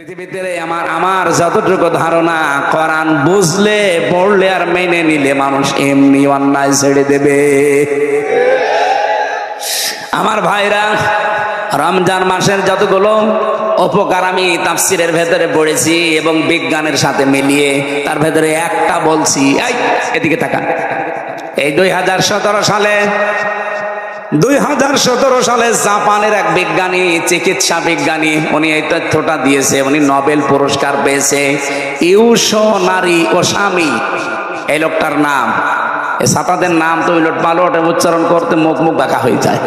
পৃথিবীতে আমার আমার যতটুকু ধারণা, কোরআন বুঝলে, পড়লে আর মেনে নিলে মানুষ এমনি অন্যায় ছেড়ে দেবে। আমার ভাইরা, রমজান মাসের যতগুলো উপকার আমি তাফসিরের ভেতরে পড়েছি এবং বিজ্ঞানের সাথে মিলিয়ে তার ভেতরে একটা বলছি, এই, এদিকে তাকা এই দুই হাজার সতেরো সালে দুই হাজার সতেরো সালে জাপানের এক বিজ্ঞানী, চিকিৎসা বিজ্ঞানী, উনি এই তথ্যটা দিয়েছে, উনি নোবেল পুরস্কার পেয়েছে ইউসো নারী ও স্বামী এই লোকটার নাম সাতাদের নাম তো উলট পালট উচ্চারণ করতে মুখ মুখ বাঁকা হয়ে যায়।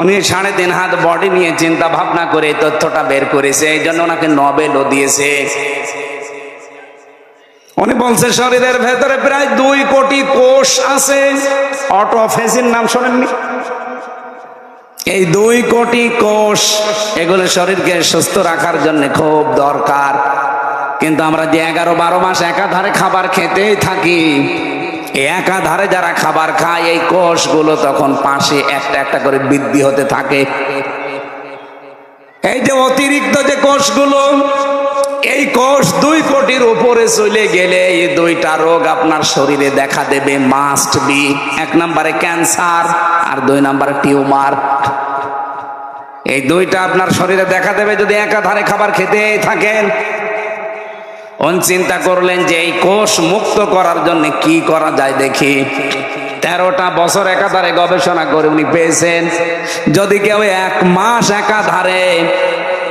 উনি সাড়ে তিন হাত বডি নিয়ে চিন্তা ভাবনা করে তথ্যটা বের করেছে, এই জন্য ওনাকে নোবেলও দিয়েছে। উনি বলছে, শরীরের ভেতরে প্রায় দুই কোটি কোষ আছে। অটোফেসির নাম শোনেননি? এই দুই কোটি কোষ, এগুলো শরীরকে সুস্থ রাখার জন্য খুব দরকার। কিন্তু আমরা যে এগারো বারো মাস একাধারে খাবার খেতেই থাকি একাধারে যারা খাবার খায়, এই কোষগুলো তখন পাশে একটা একটা করে বৃদ্ধি হতে থাকে। এই যে অতিরিক্ত যে কোষগুলো এই কোষ দুই কোটির উপরে চলে গেলে এই দুইটা রোগ আপনার শরীরে দেখা দেবে মাস্ট বি এক নম্বরে ক্যান্সার আর দুই নম্বরে টিউমার। এই দুইটা আপনার শরীরে দেখা দেবে যদি একাধারে খাবার খেতে থাকেন। অন চিন্তা করলেন যে এই কোষ মুক্ত করার জন্য কি করা যায় দেখি। তেরোটা বছর একাধারে গবেষণা করে উনি পেয়েছেন, যদি কেউ এক মাস একাধারে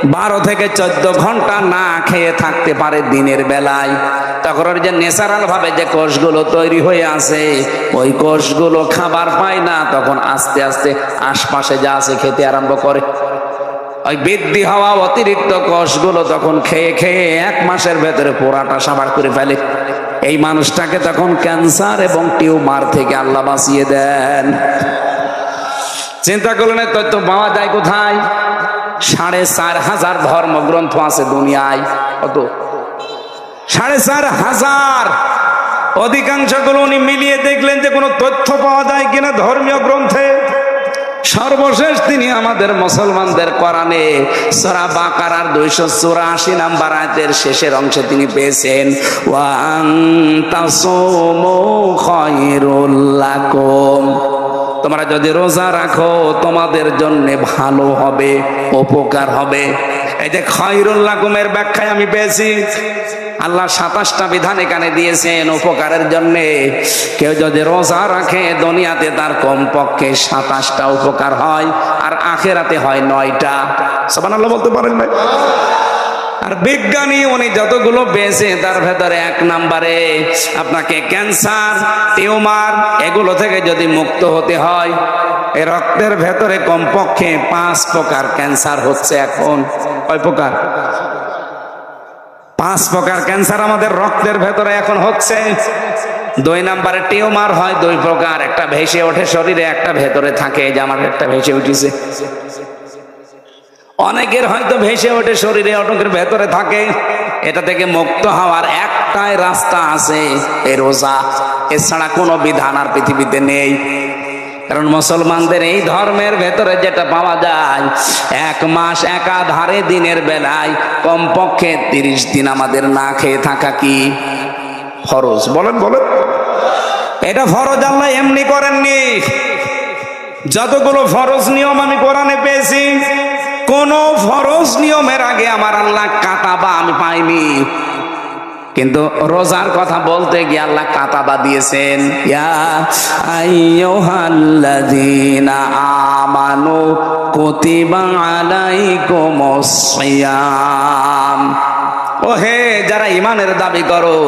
বারো থেকে চোদ্দ ঘণ্টা না খেয়ে থাকতে পারে দিনের বেলায়। তখন ওর যে ন্যাচারাল ভাবে যে কোষগুলো তৈরি হয়ে আছে, ওই কোষগুলো খাবার পায় না, তখন আস্তে আস্তে আশপাশে যা আছে খেতে আরম্ভ করে। ওই বৃদ্ধি হওয়া অতিরিক্ত কোষগুলো তখন খেয়ে খেয়ে এক মাসের ভেতরে পোড়াটা সাবার করে ফেলে। এই মানুষটাকে তখন ক্যান্সার এবং টিউমার থেকে আল্লাহ বাঁচিয়ে দেন। চিন্তা করলেন তথ্য পাওয়া যায় কোথায়? সাড়ে চার হাজার ধর্মগ্রন্থ আছে দুনিয়ায়। কত সাড়ে চার হাজার। অধিকাংশগুলো উনি মিলিয়ে দেখলেন যে কোনো তথ্য পাওয়া যায় কিনা ধর্মীয় গ্রন্থে। সর্বশেষ তিনি আমাদের মুসলমানদের কোরআনে সরা বাকারার দুইশো চুরাশি নাম্বার আয়াতের শেষের অংশে তিনি পেয়েছেন, ওয়াং তাসুমু খায়রুল লাকুম। তোমরা যদি রোজা রাখো, তোমাদের জন্য ভালো হবে, উপকার হবে। এই যে খয়রুল লাকুমের ব্যাখ্যায় আমি পেয়েছি, আল্লাহ সাতাশটা বিধান এখানে দিয়েছেন উপকারের জন্য। কেউ যদি রোজা রাখে, দুনিয়াতে তার কমপক্ষে সাতাশটা উপকার হয়, আর আখেরাতে হয় নয়টা। সবান আল্লাহ বলতে পারেন ভাই। আর বিজ্ঞানী উনি যতগুলো পেয়েছে তার ভেতরে এক নাম্বারে আপনাকে ক্যান্সার, টিউমার এগুলো থেকে যদি মুক্ত হতে হয় এই রক্তের ভেতরে কমপক্ষে পাঁচ প্রকার ক্যান্সার হচ্ছে এখন। কয় প্রকার? পাঁচ প্রকার ক্যান্সার আমাদের রক্তের ভেতরে এখন হচ্ছে। দুই নাম্বারে টিউমার হয়, দুই প্রকার। একটা ভেসে ওঠে শরীরে, একটা ভেতরে থাকে। যে আমার একটা ভেসে উঠেছে। অনেকের হয়তো ভেসে ওঠে শরীরে অটকের ভেতরে থাকে। এটা থেকে মুক্ত হওয়ার একটাই রাস্তা আছে এ রোজা। এছাড়া কোনো বিধান আর পৃথিবীতে নেই। কারণ মুসলমানদের এই ধর্মের ভেতরে যেটা পাওয়া যায়, এক মাস একাধারে দিনের বেলায় কমপক্ষে তিরিশ দিন আমাদের না খেয়ে থাকা কি ফরজ? বলেন বলেন। এটা ফরজ আল্লাহ এমনি করেননি। যতগুলো ফরজ নিয়ম আমি কোরআনে পেয়েছি কোন ফরজ নিয়মের আগে আমার আল্লাহ কাতাবা আমি পাইনি। কিন্তু রোজার কথা বলতে গিয়ে আল্লাহ কাতাবা দিয়েছেন, ইয়া আমানু কুতিবা আলাইকুমুস সিয়াম। ও হে যারা ইমানের দাবি করো,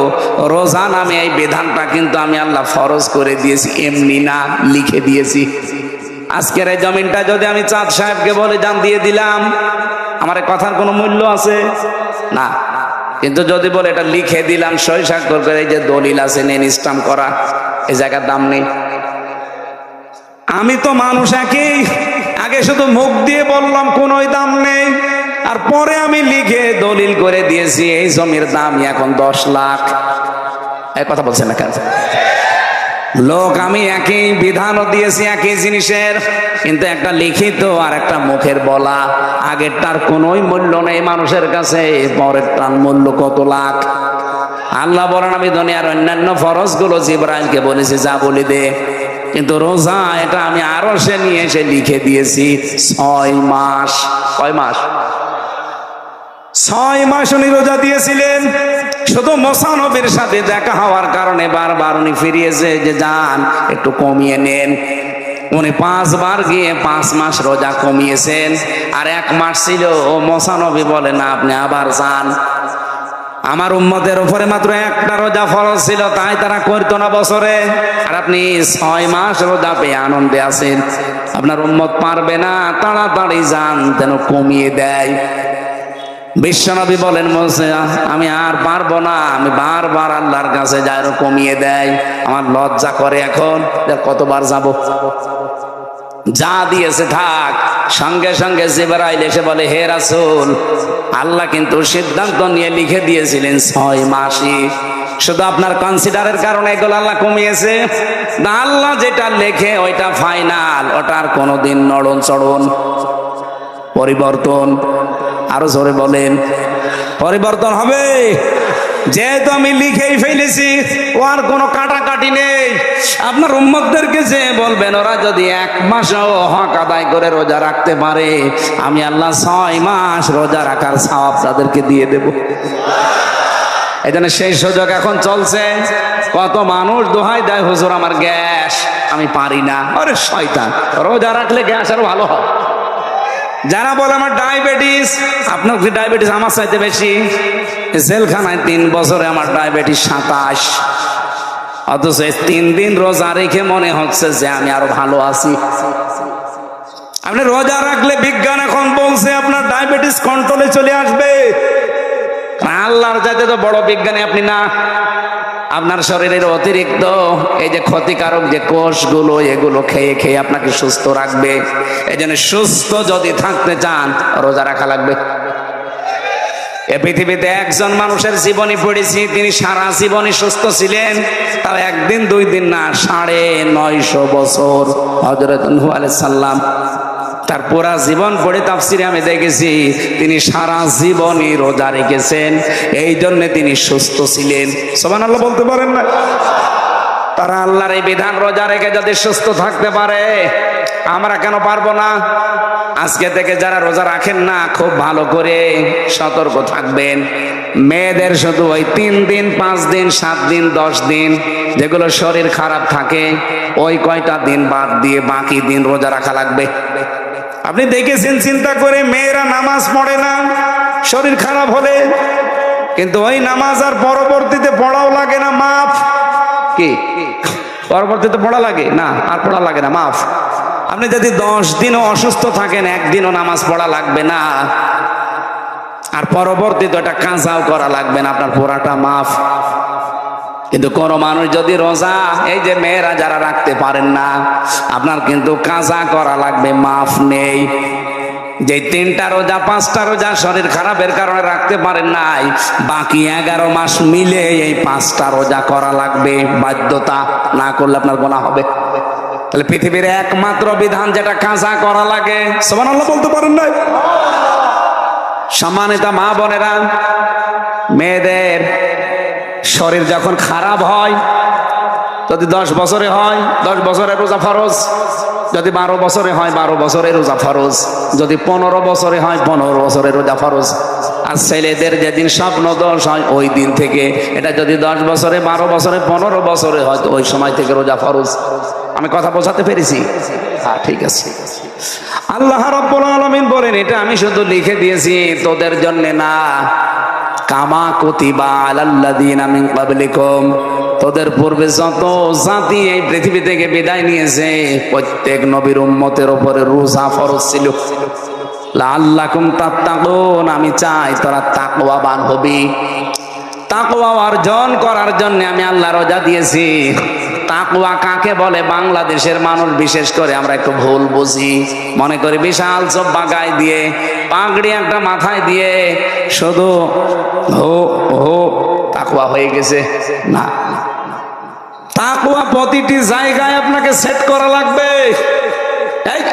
রোজা নামে এই বিধানটা কিন্তু আমি আল্লাহ ফরজ করে দিয়েছি, এমনি না, লিখে দিয়েছি। আজকের এই জমিনটা যদি আমি চাঁদ সাহেবকে বলে জান দিয়ে দিলাম, আমার কথার কোনো মূল্য আছে? না। কিন্তু যদি বলে এটা লিখে দিলাম, সই স্বাক্ষর করে এই যে দলিল আছে নেন স্টাম্প করা, এই জায়গার দাম নেই। আমি তো মানুষ একই। আগে শুধু মুখ দিয়ে বললাম কোন দাম নেই। আর পরে আমি লিখে দলিল করে দিয়েছি, এই জমির দাম এখন দশ লাখ। এক কথা বলছেন না কেন? লোক, আমি একই বিধানও দিয়েছি, একই জিনিসের। কিন্তু একটা লিখিত আর একটা মুখের বলা। আগেরটার কোনোই মূল্য নেই মানুষের কাছে, পরেরটার মূল্য কত লাখ? আল্লাহ বলেন, আমি দুনিয়ার অন্যান্য ফরজগুলো জিব্রাইলকে বলেছি, যা বলি দে। কিন্তু রোজা, এটা আমি আরও সে নিয়ে এসে লিখে দিয়েছি, ছয় মাস। কয় মাস? ছয় মাস উনি রোজা দিয়েছিলেন। শুধু মোসানবীর সাথে দেখা হওয়ার কারণে বারবার উনি ফিরিয়েছে যে, যান, একটু কমিয়ে নেন। উনি পাঁচবার গিয়ে পাঁচ মাস রোজা কমিয়েছেন। আর এক মাস ছিল, ও মোসানবী বলে, না, আপনি আবার যান। আমার উম্মতের উপরে মাত্র একটা রোজা ফরজ ছিল, তাই তারা করতো না বছরে। আর আপনি ছয় মাস রোজা পেয়ে আনন্দে আছেন। আপনার উম্মত পারবে না, তাড়াতাড়ি যান, যেন কমিয়ে দেয়। বিশ্বনবী বলেন আমি আর পারব না। আমি বারবার আল্লাহর কাছে যাই কমিয়ে দেয়, আমার লজ্জা করে এখন। কতবার যাব? যা দিয়েছে থাক। সঙ্গে সঙ্গে জিবরাইল এসে বলে, হে রাসূল, আল্লাহ কিন্তু সিদ্ধান্ত নিয়ে লিখে দিয়েছিলেন ছয় মাসই। শুধু আপনার কনসিডারের কারণে এগুলো আল্লাহ কমিয়েছে? না, আল্লাহ যেটা লেখে ওইটা ফাইনাল ওটার কোনোদিন নড়ন চড়ন, পরিবর্তন আরও জোরে বলেন। পরিবর্তন হবে। যেহেতু আমি লিখেই ফেলেছি, ও আর কোনো কাটাকাটি নেই। আপনার উম্মতদেরকে যে বলবেন, ওরা যদি এক মাসও হক আদায় করে রোজা রাখতে পারে, আমি আল্লাহ ছয় মাস রোজা রাখার সাপ তাদেরকে দিয়ে দেব। এই জন্য সেই সুযোগ এখন চলছে। কত মানুষ দোহাই দেয়, হুজুর, আমার গ্যাস, আমি পারি না। আরে, শয়তান, রোজা রাখলে গ্যাস আরও ভালো হয়। যারা বলে আমার ডায়াবেটিস, আপনার কি ডায়াবেটিস আমার চাইতে বেশি জেলখানায় তিন বছরে আমার ডায়াবেটিস সাতাশ। অথচ তিন দিন রোজা রেখে মনে হচ্ছে যে আমি আরও ভালো আছি। আপনি রোজা রাখলে বিজ্ঞান এখন বলছে আপনার ডায়াবেটিস কন্ট্রোলে চলে আসবে। আল্লাহর যাতে তো বড় বিজ্ঞানী আপনি না। আপনার শরীরের অতিরিক্ত এই যে ক্ষতিকারক যে কোষগুলো, এগুলো খেয়ে খেয়ে আপনাকে সুস্থ রাখবে। এই জন্য সুস্থ যদি থাকতে চান, রোজা রাখা লাগবে। এ পৃথিবীতে একজন মানুষের জীবনী পড়েছি, তিনি সারা জীবনই সুস্থ ছিলেন। তাও একদিন, দুই দিন না, সাড়ে নয়শো বছর। হজরত আলাইহিস সাল্লাম তার পুরা জীবন পড়ে তাফসিরে আমি দেখেছি, তিনি সারা জীবনই রোজা রেখেছেন এই জন্য তিনি সুস্থ ছিলেন। সমান আল্লাহ বলতে পারেন না? তারা আল্লাহর এই বিধান রোজা রেখে যদি সুস্থ থাকতে পারে, আমরা কেন পারব না? আজকে থেকে যারা রোজা রাখেন না, খুব ভালো করে সতর্ক থাকবেন। মেয়েদের শুধু ওই তিন দিন, পাঁচ দিন, সাত দিন, দশ দিন যেগুলো শরীর খারাপ থাকে, ওই কয়টা দিন বাদ দিয়ে বাকি দিন রোজা রাখা লাগবে? আপনি দেখেছেন, চিন্তা করে মেয়েরা নামাজ পড়ে না, শরীর খারাপ হলে। কিন্তু ওই নামাজ আর পরবর্তীতে পড়াও লাগে না, মাফ। কি? পরবর্তীতে পড়া লাগে? না, আর পড়া লাগে না, মাফ। আপনি যদি দশ দিনও অসুস্থ থাকেন, একদিনও নামাজ পড়া লাগবে না। আর পরবর্তীতে ওটা কাঁচাও করা লাগবে না, আপনার পোড়াটা মাফ। কিন্তু কোন মানুষ যদি রোজা, এই যে মেয়েরা যারা রাখতে পারেন না, আপনার কিন্তু কাজা করা লাগবে, মাফ নেই। যে তিনটা রোজা, পাঁচটা রোজা শরীর খারাপের কারণে রাখতে পারেন নাই, বাকি এগারো মাস মিলে এই পাঁচটা রোজা করা লাগবে, বাধ্যতা না করলে আপনার গোনা হবে। তাহলে পৃথিবীর একমাত্র বিধান যেটা কাজা করা লাগে সমান আল্লাহ বলতে পারেন নাই? সম্মানিত মা বোনেরা, মেয়েদের শরীর যখন খারাপ হয়, যদি দশ বছরে হয়, দশ বছরের রোজা ফরজ। যদি বারো বছরে হয়, বারো বছরের রোজা ফরজ। যদি পনেরো বছরে হয়, পনেরো বছরের রোজা ফরজ। আর ছেলেদের যেদিন স্বপ্ন দোষ হয়, ওই দিন থেকে। এটা যদি দশ বছরে, বারো বছরে, পনেরো বছরে হয়, তো ওই সময় থেকে রোজা ফরজ। আমি কথা বোঝাতে পেরেছি? হ্যাঁ ঠিক আছে। আল্লাহ রব্বুল আলমিন বলেন, এটা আমি শুধু লিখে দিয়েছি, তোদের জন্য না। কামা কতিবা আলাল্লাদিন আমি পাবলিকম তোদের পূর্বে যত জাতি এই পৃথিবী থেকে বিদায় নিয়েছে, প্রত্যেক নবীর উম্মতের ওপরে রোজা ফরজ ছিল। লাল্লাকুম তাত্তাকুন, আমি চাই তোরা তাকওয়াবান হবি। তাকওয়া অর্জন করার জন্য আমি আল্লাহ রোজা দিয়েছি। তাকওয়া কাকে বলে? বাংলাদেশের মানুষ, বিশেষ করে আমরা একটু ভুল বুঝি। মনে করি বিশাল চব্বা গায়ে দিয়ে, পাগড়ি একটা মাথায় দিয়ে শুধু হো হো, তাকওয়া হয়ে গেছে। না তাকুয়া প্রতিটি জায়গায় আপনাকে সেট করা লাগবে।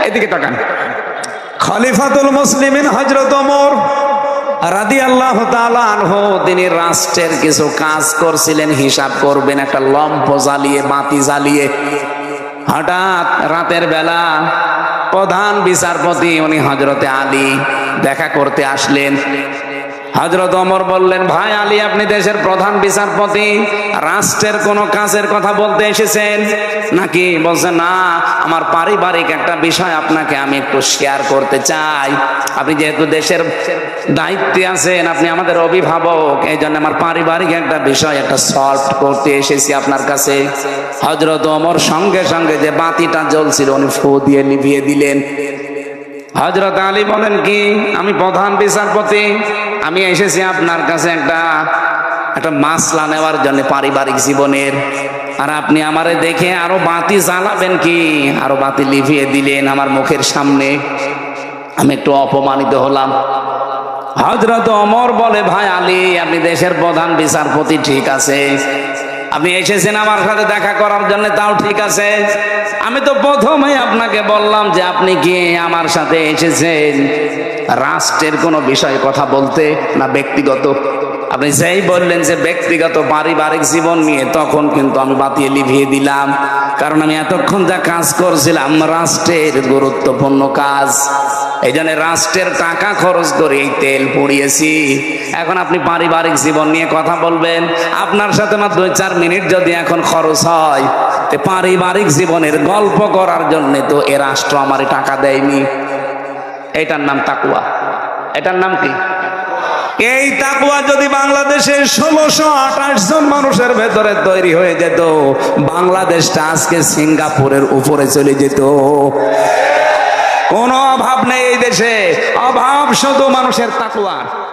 এদিকে তাকান। খলিফাতুল মুসলিমিন হজরত ওমর রাদি আল্লাহ আনহু, তিনি রাষ্ট্রের কিছু কাজ করছিলেন, হিসাব করবেন, একটা লম্প জ্বালিয়ে, বাতি জ্বালিয়ে। হঠাৎ রাতের বেলা প্রধান বিচারপতি, উনি হজরতে আলী, দেখা করতে আসলেন। হজরত অমর বললেন, ভাই আলী, আপনি দেশের প্রধান বিচারপতি, রাষ্ট্রের কোন কাজের কথা বলতে এসেছেন? নাকি বলছে, না, আমার পারিবারিক একটা বিষয় আপনাকে আমি একটু শেয়ার করতে চাই। আপনি যেহেতু দেশের দায়িত্বে আছেন, আপনি আমাদের অভিভাবক এই জন্য আমার পারিবারিক একটা বিষয় একটা সলভ করতে এসেছি আপনার কাছে। হজরত অমর সঙ্গে সঙ্গে যে বাতিটা জ্বলছিল, উনি ফু দিয়ে নিভিয়ে দিলেন। হজরত আলী বলেন, কি? আমি প্রধান বিচারপতি? আমি এসেছি আপনার কাছে একটা একটা মাসলা নেওয়ার জন্য পারিবারিক জীবনের। আর আপনি আমারে দেখে আরও বাতি জ্বালাবেন কি? আরও বাতি লিভিয়ে দিলেন আমার মুখের সামনে। আমি একটু অপমানিত হলাম। হজরত অমর বলে, ভাই আলী, আপনি দেশের প্রধান বিচারপতি, ঠিক আছে। আপনি এসেছেন আমার সাথে দেখা করার জন্য, তাও ঠিক আছে। আমি তো প্রথমে আপনাকে বললাম যে আপনি কি আমার সাথে এসেছেন। রাষ্ট্রের কোনো বিষয়ে কথা বলতে না ব্যক্তিগত। আপনি যেই বললেন যে ব্যক্তিগত পারিবারিক জীবন নিয়ে, তখন কিন্তু আমি বাতিয়ে লিভিয়ে দিলাম। কারণ আমি এতক্ষণ যা কাজ করছিলাম, রাষ্ট্রের গুরুত্বপূর্ণ কাজ। এই জন্য রাষ্ট্রের টাকা খরচ করে এই তেল পুড়িয়েছি। এখন আপনি পারিবারিক জীবন নিয়ে কথা বলবেন। আপনার সাথে মাত্র দুই চার মিনিট যদি এখন খরচ হয়, তে পারিবারিক জীবনের গল্প করার জন্য তো এ রাষ্ট্র আমার টাকা দেয়নি। এটার নাম তাকুয়া এটার নাম কি? এই তাকুয়া যদি বাংলাদেশের ষোলোশো আঠাশ জন মানুষের ভেতরে তৈরি হয়ে যেত, বাংলাদেশটা আজকে সিঙ্গাপুরের উপরে চলে যেত। কোনো অভাব নেই এই দেশে। অভাব শুধু মানুষের তাকুয়ার।